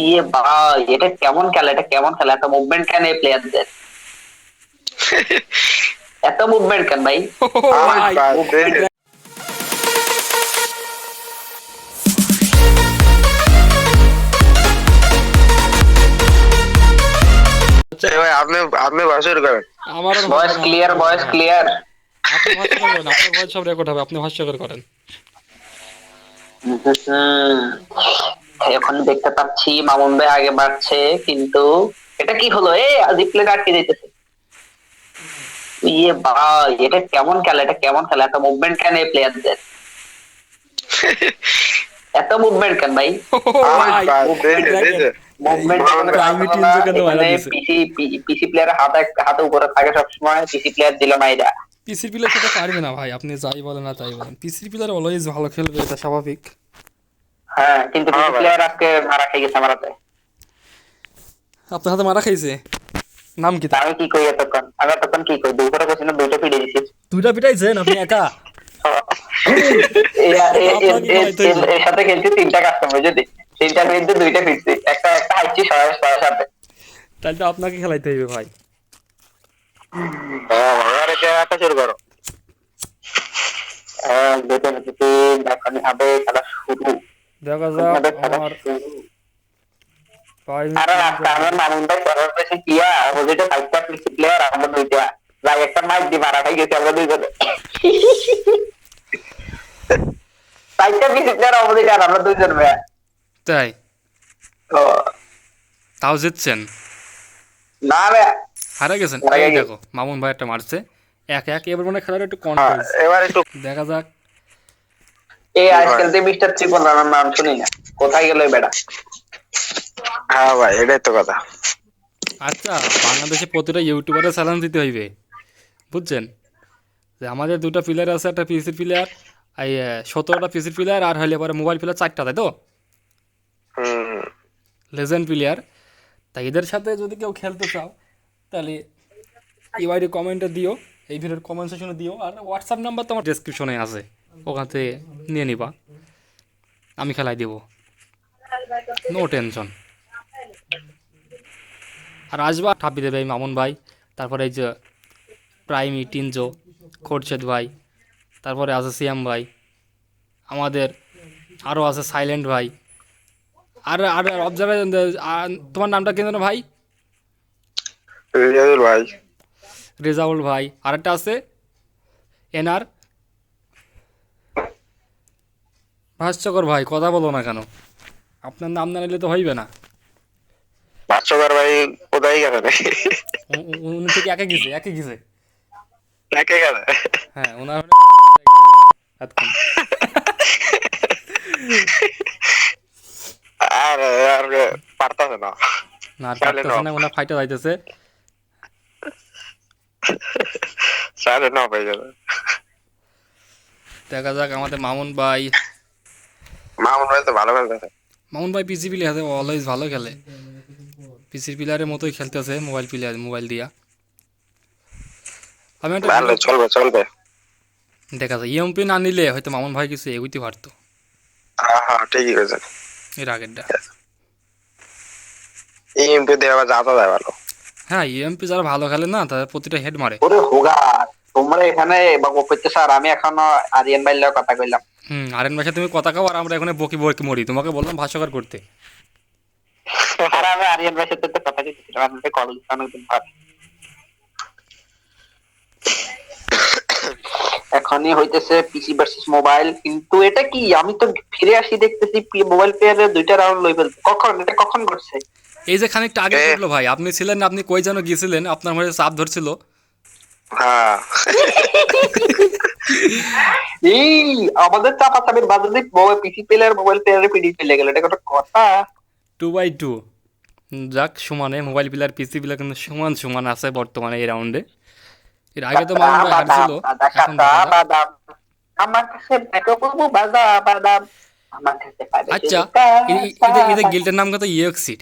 ইয়ে ভাই এটা কেমন খেলা এটা কেমন খেলা? এত মুভমেন্ট কেন এই প্লেয়ারদের এত মুভমেন্ট কেন ভাই? ভাই, বাদে। এই ভাই আপনি আপনি শুরু করেন। আমার ভয়েস ক্লিয়ার ভয়েস ক্লিয়ার আপনি ভাষ্য করেন আপনার ভয়েস সব রেকর্ড হবে আপনি ভাষ্য করেন। এখন দেখতে পাচ্ছি মামুন ভাই আগে বাড়ছে কিন্তু এটা কি হলো? এ রিপ্লে আটকে দিতেছে? ইয়ে ভাই এটা কেমন খেলা এটা কেমন খেলা? এত মুভমেন্ট কেন এই প্লেয়ারদের এত মুভমেন্ট কেন ভাই। পিসি পিসি প্লেয়ার হাতে হাতে উপরে থাকে সবসময় পিসি প্লেয়ার দিল না এটা। পিসির প্লেয়ার সেটা পারবে না ভাই আপনি যাই বলেন না তাই বলেন। পিসির প্লেয়ার অলওয়েজ ভালো খেলবে এটা স্বাভাবিক। হ্যাঁ কিন্তু হ্যাঁ প্লেয়ার আজকে মারা খেয়ে গেছে আমার হাতে আপনার হাতে মারা খাইছে? নাম কি আমি কি করি এতক্ষণ? আমি এতক্ষণ কি কোচিন দুইটা পিড়ে দিছি। দুইটা পিটাইছেন? আপনি একা। এর- সাথে খেলছি তিনটা কাস্টমার যদি তিনটার মধ্যে দুইটা ফিরছি একটা একটা হাইছি সবাই সবার সাথে। তাহলে তো আপনাকে খেলাইতে হইবে ভাই। হ্যাঁ, এটা একটা শুরু করো। হ্যাঁ, দুটো দুটো এখন হবে খেলা দেখা যাক আমার আরে আজকে আমার মামুন ভাই করার পেছে কিয়া ওদিকে ফাইভটা পিসি প্লেয়ার আমরা দুইটা। যাই একটা মাইক দিয়ে মারা খাই গেছি আমরা দুইজনে ফাইভটা পিসি প্লেয়ার আমাদের আর আমরা দুইজন ভাই তাই? ও, তাও জিতছেন? না হারা গেছেন। দেখো মামুন ভাই একটা মারছে। এক এক এবার মানে খেলাটা একটু হ্যাঁ, এবার একটু দেখা যাক। এই আজকাল যে মিস্টার ত্রিপল রানার নাম শুনি না। কোথায় গেল বেটা? হ্যাঁ ভাই এটাই তো কথা। আচ্ছা বাংলাদেশে প্রতিটা ইউটিউবারে চ্যালেঞ্জ দিতে হইবে বুঝছেন? যে আমাদের দুটো প্লেয়ার আছে একটা পিসির প্লেয়ার এই সতেরোটা পিসির প্লেয়ার আর হলে পরে মোবাইল প্লেয়ার চারটা তাই তো? লেজেন্ড প্লেয়ার তাই এদের সাথে যদি কেউ খেলতে চাও তাহলে ইউআইডি কমেন্টে দিও এই ভিডিওর কমেন্ট সেকশনে দিও আর হোয়াটসঅ্যাপ নাম্বার তো আমার ডেসক্রিপশনে আছে। ওখান থেকে নিয়ে নিবা। আমি খেলাই দিব। নো টেনশন আর আসবা ঠাপি দেবে মামুন ভাই। তারপরে এই যে প্রাইমি টিনজো খোরশেদ ভাই তারপরে আছে সিয়াম ভাই। আমাদের আরও আছে সাইলেন্ট ভাই। আর আর অবজার্ভার তোমার নামটা কেন জানো ভাই? রেজাউল ভাই। রেজাউল ভাই। আরেকটা আছে? এনআর ভাস্যকর ভাই কথা বলো না কেন? আপনার নাম না নিলে তো হইবে না। ভাস্কর ভাই কোথায় গেছে উ- উনি থেকে একে গেছে একে গেছে। একে গেছে? হ্যাঁ ওনার এতক্ষণ। আর আর পারতাছে না। না আর পারতেছে না। না ওনার ফাইটে যাইতেছে। সাড়ে ন দেখা যাক আমাদের মামুন ভাই মামুন ভাই তো ভালো খেলতেছে। মামুন ভাই পিসি প্লেয়ার অলওয়েজ ভালো খেলে। পিসির প্লেয়ারের মতোই খেলতেছে মোবাইল প্লেয়ার মোবাইল দিয়া। আমি একটা ভালো চলবে চলবে। দেখা যায় ইএমপি না নিলে হয়তো মামুন ভাই কিছু এগুইতে পারতো। হ্যাঁ হ্যাঁ ঠিকই এর আগেরটা। এই এমপি দিয়ে আবার যাতা যায় ভালো। হ্যাঁ ইএমপি যারা ভালো খেলে না প্রতিটা হেড মারে। ওরে হোগা তোমরা এখানে বাবু করতে স্যার আমি এখনও আরিয়ান ভাইয়ের কথা কইলাম। হুম আরেন ভাষা তুমি কথা কাও আর আমরা এখানে বকি বকি মরি। তোমাকে বললাম ভাষ্যকর করতে। আর আমি আরিয়ান ভাইয়ের তো কথা কইছিলাম আমি কল অনেকদিন পর এখনই হইতেছে পিসি ভার্সেস মোবাইল কিন্তু এটা কি? আমি তো ফিরে আসি দেখতেছি মোবাইল প্লেয়ারের দুইটা রাউন্ড লই ফেলছে। কখন? এটা কখন ঘটছে? এই যে খানিকটা আগে। ঘটলো ভাই আপনি ছিলেন আপনি কই যেন গিয়েছিলেন? আপনার মধ্যে চাপ ধরছিল। হ্যাঁ। এই আমাদের চাপা চাপের বাজারে মোবাইল পিসি প্লেয়ার মোবাইল প্লেয়ারে পিডি চলে গেল এটা একটা কথা। টু বাই টু যাক সমানে মোবাইল প্লেয়ার পিসি প্লেয়ার কিন্তু সমান সমান আছে বর্তমানে এই রাউন্ডে এর আগে তো মামুন ভাই হারছিল আমার কাছে করব বাদা বাদাম আচ্ছা এদের গিল্ডের নাম কত?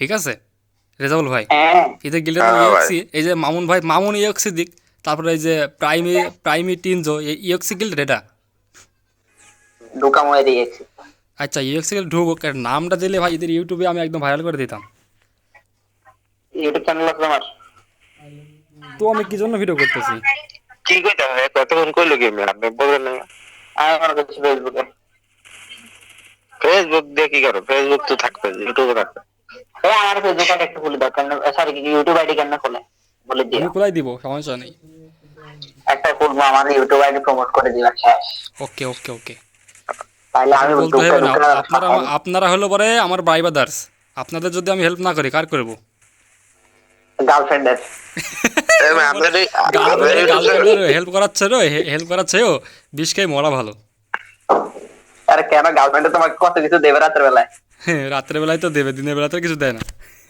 ঠিক আছে? রেজাউল ভাই। হ্যাঁ। এদের গিল্ডের নাম হ্যাঁ ভাই। ইএক্সি এই যে মামুন ভাই মামুন ইএক্সি দিক। তারপরে এই যে প্রাইমি প্রাইমি টিনজো এই ইএক্সি গিল্ড এটা ঢোকা দিয়েছি আচ্ছা ইউএক্সএল ঢুকুক নামটা দিলে ভাই এদের ইউটিউবে আমি একদম ভাইরাল করে দিতাম। ইউটিউব চ্যানেল আছে আমার তো আমি কি জন্য ভিডিও করতেছি? কি কইতে হবে? কতক্ষণ কইলো কি আমি আপনি বলেন না। আমি মনে করছি ফেসবুকে ফেসবুক দিয়ে কি করো? ফেসবুক তো থাকবে ইউটিউবে থাকবে আমার ফেসবুক আইডি একটু খুলে দাও কেন সরি ইউটিউব আইডি কেন খোলে? বলে দিও। আমি খোলাই দিব সমস্যা নেই। একটা খুলবো আমার ইউটিউব আইডি প্রমোট করে দিবা শেষ। ওকে ওকে ওকে। তাহলে আমি বলতে হবে না আপনারা আপনারা হলো পরে আমার বাই বাদার্স আপনাদের যদি আমি হেল্প না করি কার করব? গার্লফ্রেন্ডের হেল্প করাচ্ছে রো হেল্প করাচ্ছে ও বিষ খাই মরা ভালো। আরে কেন গার্লফ্রেন্ডে তোমাকে কত কিছু দেবে রাতের বেলায়? হ্যাঁ, রাত্রের বেলায় তো দেবে দিনের বেলা তো কিছু দেয় না।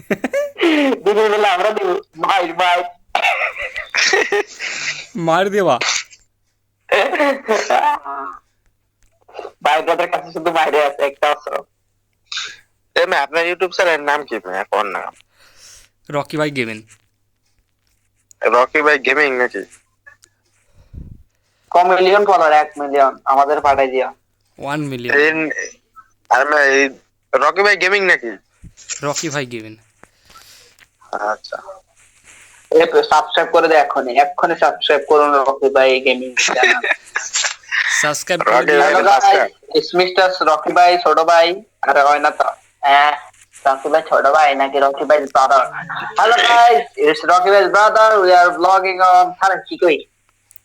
দিনের বেলা আমরা দিব ভাই ভাই মার দেবা ভাইদের কাছে শুধু বাইরে আছে একটা অস্ত্র। এই আপনার ইউটিউব চ্যানেলের নাম কি কোন নাম? রকি ভাই গেমেন রকি ভাই গেমিং নাকি? ক মিলিয়ন ফলোয়ার এক মিলিয়ন আমাদের পাঠাই দিও। ওয়ান মিলিয়ন আর রকি ভাই গেমিং নাকি? রকি ভাই গেমেন আচ্ছা। সাবস্ক্রাইব করে দে এখনই এক্ষুনি সাবস্ক্রাইব করুন রকি ভাই গেমিং চ্যানেল সাবস্ক্রাইব করে। ভাই। মিস্টার রকি ভাই ছোট ভাই। আরে হয় না তো। হ্যাঁ রকি ভাই ছোট ভাই নাকি রকি ভাই brother hello guys it's Rocky ভাই brother we are blogging on আরে কি কই?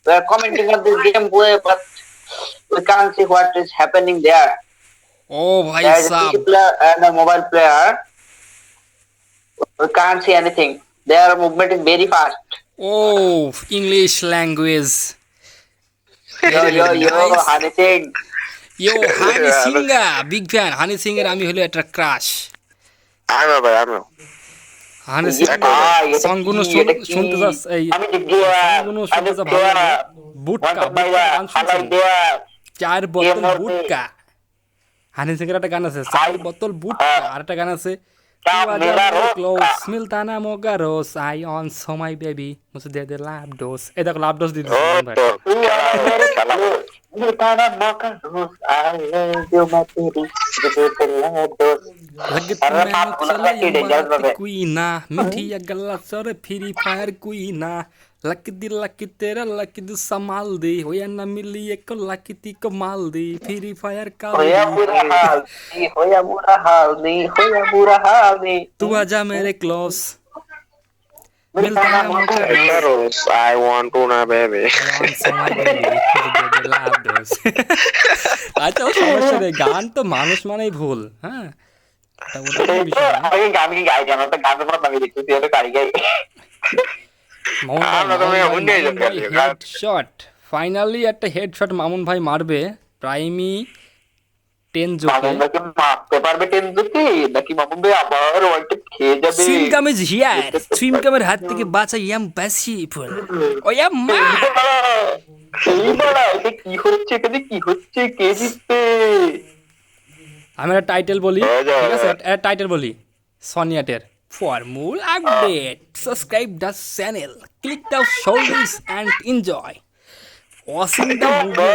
We are commenting on this gameplay but we can't see what is happening there ও ভাই there is a PC player and a mobile player we can't see anything. Their movement is very fast. O English language yo yo yo honey singh. Yo Honey সিংগা big fan Honey Singh আমি হলো একটা crush আমিও ভাই আমিও হানি সিং কি? শুনতে যাস এই আমি শুনতে যা ভালো বুটকা চার বোতল বুটকা হানি সিং এর একটা গান আছে চার বোতল বুটকা আর একটা গান আছে ক্লোজ মিলতানা মোগা রোস আই অন সময় বেবি মুঝে দে দে লাভ ডোস এ দেখো লাভ ডোস দিদি কুইনা মিঠিয়া গল্লা সর तुम्हें बाप बोला चला था कि डेंजर यमराती बाबे। कोई ना मिठी या गल्ला सर फ्री फायर कोई ना लक दी लक तेरा लक दी संभाल दे हो या ना मिली एक लक ती को माल दे फ्री फायर का होया बुरा हाल नहीं होया बुरा हाल नहीं होया बुरा हाल नहीं तू आजा मेरे क्लोज मिलता ना मौका রোজ আই ওয়ান্ট টু না baby on so my baby the love does আচ্ছা ও সমস্যা নেই গান তো মানুষ মানেই ভুল হ্যাঁ তা ওটা কোনো বিষয় না আগে গান কি গাই জানো তো গান পর আমি দেখতেছি ওটা কারি গাই হেডশট ফাইনালি একটা হেডশট মামুন ভাই মারবে। প্রাইমি টেন জোকে। মারতে পারবে টেনজুকি নাকি মামুন ভাই আবার ওয়ার্ল্ড খেয়ে যাবে? সুইমকাম ইজ হিয়ার সুইমকামের হাত থেকে বাঁচা ইয়াম বাসি ফুল ও ইয়াম মা এই বড়া এটা কি হচ্ছে এখানে কি হচ্ছে কে জিতছে আমি একটা টাইটেল বলি ঠিক আছে? একটা টাইটেল বলি সনিয়াটের for more update subscribe the channel click the shoulders and enjoy watching the movie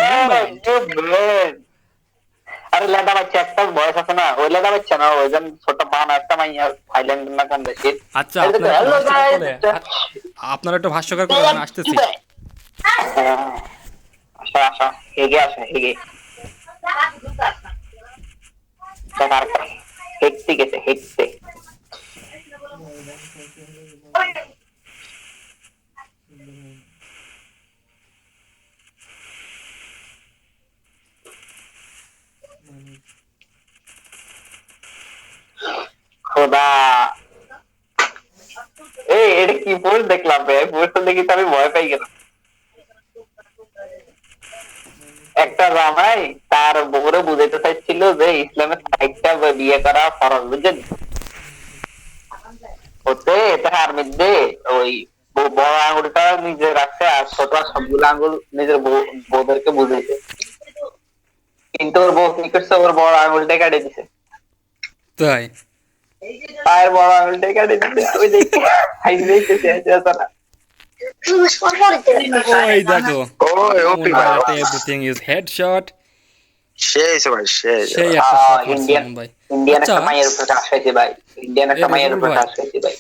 আরে লেদা বাচ্চা একটা বয়স আছে না? ওই লেদা বাচ্চা না ওই যেন ছোট বান একটা মাইয়া থাইল্যান্ড না কান দেশে আচ্ছা আপনারা একটু ভাষ্যকার করে আপনারা একটু ভাষ্যকার করে আমি আসতেছি। আচ্ছা আচ্ছা হেগে আসা হেগে হেকতে গেছে হেকতে এই, এটা কি পোস্ট দেখলাম রে? পোস্ট দেখি তো আমি ভয় পাই গেলাম। একটা জামাই তার বউরে বুঝাইতে চাইছিল যে ইসলামের সাইডটা বিয়ে করা ফরজ বুঝছেন তার ওই বড় আঙুলটা নিজে রাখছে আর ছোট সবগুলো আঙুল নিজের বউদেরকে বুঝাইছে কিন্তু ওর বউ কি করছে? ওর বড় আঙুলটা কেটে দিছে। তাই? পায়ের বড় আঙুলটা কেটে দিছে। ওই দেখে না ওই দেখো। ওই ওপি ভাই। এভরিথিং ইজ হেডশট সে ভাই সে সেই একটা শট ইন্ডিয়ান ইন্ডিয়ান আচ্ছা। একটা মায়ের উপরে টাচ হয়েছে ভাই। ইন্ডিয়ান একটা মায়ের উপরে ভাই। টাচ হয়েছে ভাই।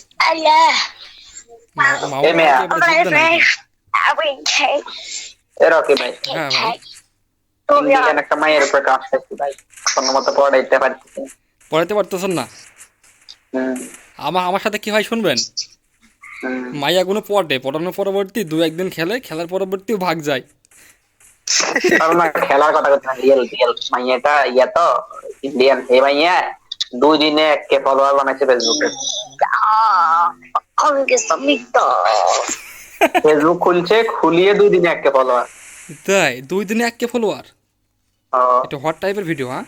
পড়াইতে। পারতেছেন না? আমার আমার সাথে কি হয় শুনবেন? মাইয়া কোনো পটে পটানোর পরবর্তী দু একদিন খেলে খেলার পরবর্তীও ভাগ যায়। খেলার কথা কথা রিয়েল রিয়েল মাইয়াটা ইয়া তো ইন্ডিয়ান এই মাইয়া দুই দিনে কে ফলোয়ার বানাইছে ফেসবুকে ফেসবুক খুলছে খুলিয়ে দুই দিনে একে ফলোয়ার তাই? দুই দিনে এক কে ফলোয়ার এটা হট টাইপের ভিডিও হ্যাঁ?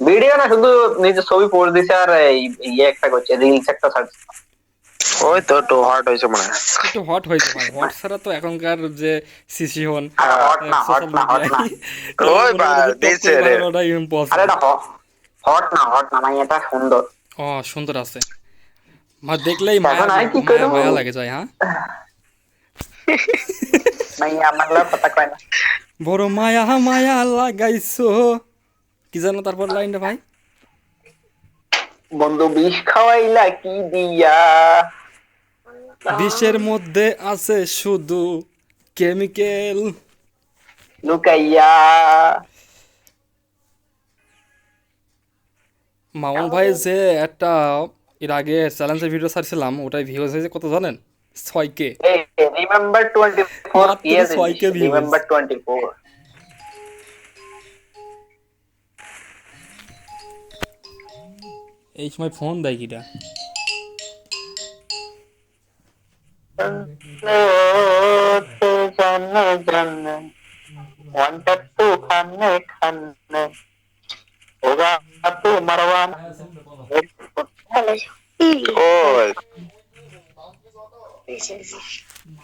ভিডিও না শুধু নিজের ছবি পোস্ট দিছে আর এই ইয়ে একটা করছে রিলস একটা ছাড়ছে। ওই তো একটু হট হয়েছে মনে হয়। একটু হট হয়েছে ভাই হট ছাড়া তো এখনকার যে সিসি হন হট না হট না হট না। ওই বা, দিছে রে। আরে হট না হট না মাইয়াটা সুন্দর। ও সুন্দর আছে। মা দেখলেই মায়া লাগে যায় হ্যাঁ বড় মায়া মায়া লাগাইছো কি জানো তারপর লাইনটা ভাই বন্ধু বিষ খাওয়াইলা কি দিয়া বিষের মধ্যে আছে শুধু কেমিক্যাল লুকাইয়া মামুন ভাই যে একটা এর আগে চ্যালেঞ্জের ভিডিও ছাড়ছিলাম ওটাই ভিউজ হয়েছে কত জানেন? ছয় কে রিমেম্বার টোয়েন্টি ফোর ছয় কে রিমেম্বার টোয়েন্টি ফোর এই সময় ফোন দেয় কিটা? জানে জানে ওয়ানটা টু খানে খানে ওগা তু মারওয়ান Hello. ওই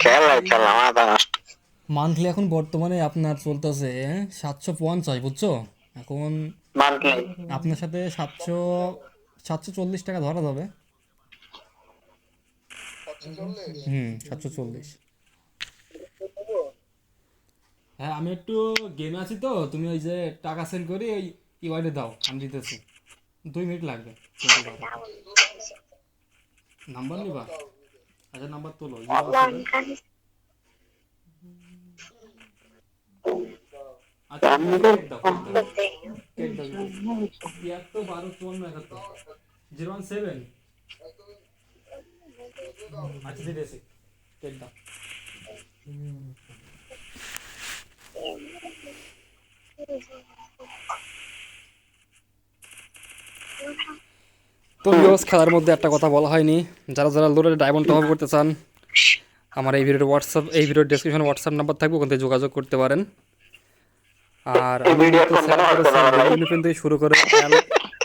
খেলা খেলা মাথা নষ্ট। মান্থলি এখন বর্তমানে আপনার চলতেছে সাতশো পঞ্চাশ বুঝছ? এখন আপনার সাথে সাতশো সাতশো চল্লিশ টাকা ধরা যাবে। হুম সাতশো চল্লিশ। হ্যাঁ আমি একটু গেমে আছি তো তুমি ওই যে টাকা সেন্ড করি ওই ইওয়াইডে দাও আমি দিতেছি। দুই মিনিট লাগবে নাম্বার নিবা আচ্ছা নাম্বার তোলো one can আচ্ছা কেক দাও কেক দাও thing. কেক দাও তিয়াত্তর বারো চুয়ান্ন একাত্তর জিরো ওয়ান সেভেন আচ্ছা দিতেছি কেক দাও তো ভিউস খেলার মধ্যে একটা কথা বলা হয়নি। যারা যারা লোডের ডায়মন্ড টপ করতে চান আমার এই ভিডিওর হোয়াটসঅ্যাপ এই ভিডিওর ডেসক্রিপশনে হোয়াটসঅ্যাপ নাম্বার থাকবে ওখান থেকে যোগাযোগ করতে পারেন। আর থেকে শুরু করে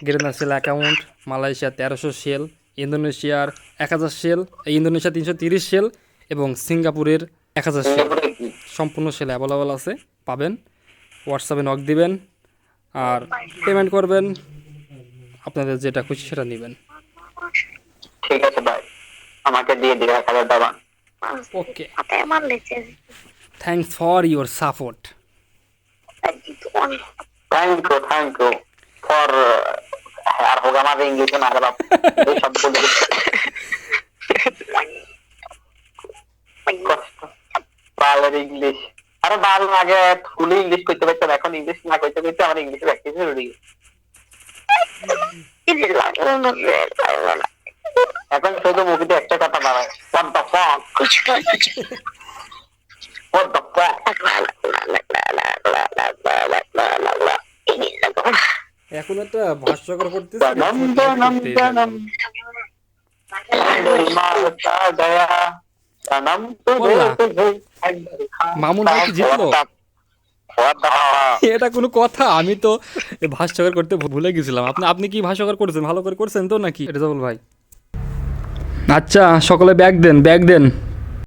গ্রেনাসিয়াল অ্যাকাউন্ট মালয়েশিয়া তেরোশো সেল ইন্দোনেশিয়ার এক হাজার সেল এই ইন্দোনেশিয়া তিনশো তিরিশ সেল এবং সিঙ্গাপুরের এক হাজার সেল সম্পূর্ণ সেল অ্যাভেলেবল আছে পাবেন। হোয়াটসঅ্যাপে নক দিবেন আর পেমেন্ট করবেন। আপনাদের যেটা খুশি সেটা নেবেন। ঠিক আছে ভাই আমাকে দিয়ে দিবে এক হাজার টাকা okay. yang mana leceh? Thanks for your support. Thank you thank you for আর হোক আমাদের ইংলিশে না বাপ এই শব্দ বলে বালের ইংলিশ। আরে বাল আগে ফুলি ইংলিশ করতে পারতাম এখন ইংলিশ না করতে করতে আমার ইংলিশে প্র্যাকটিস হয়ে গেছে। এখন শুধু মুভিতে একটা কথা বাড়ায় দ্য ফাক Ini lah. এখন একটা ভাষ্যকর করতেছি মামুন জিতলো? এটা কোনো কথা আমি তো ভাষ্যকার করতে ভুলে গেছিলাম। আপনি আপনি কি ভাষ্যকর করেছেন? ভালো করে করছেন তো নাকি? রেজাবুল ভাই। আচ্ছা সকলে ব্যাগ দেন ব্যাগ দেন।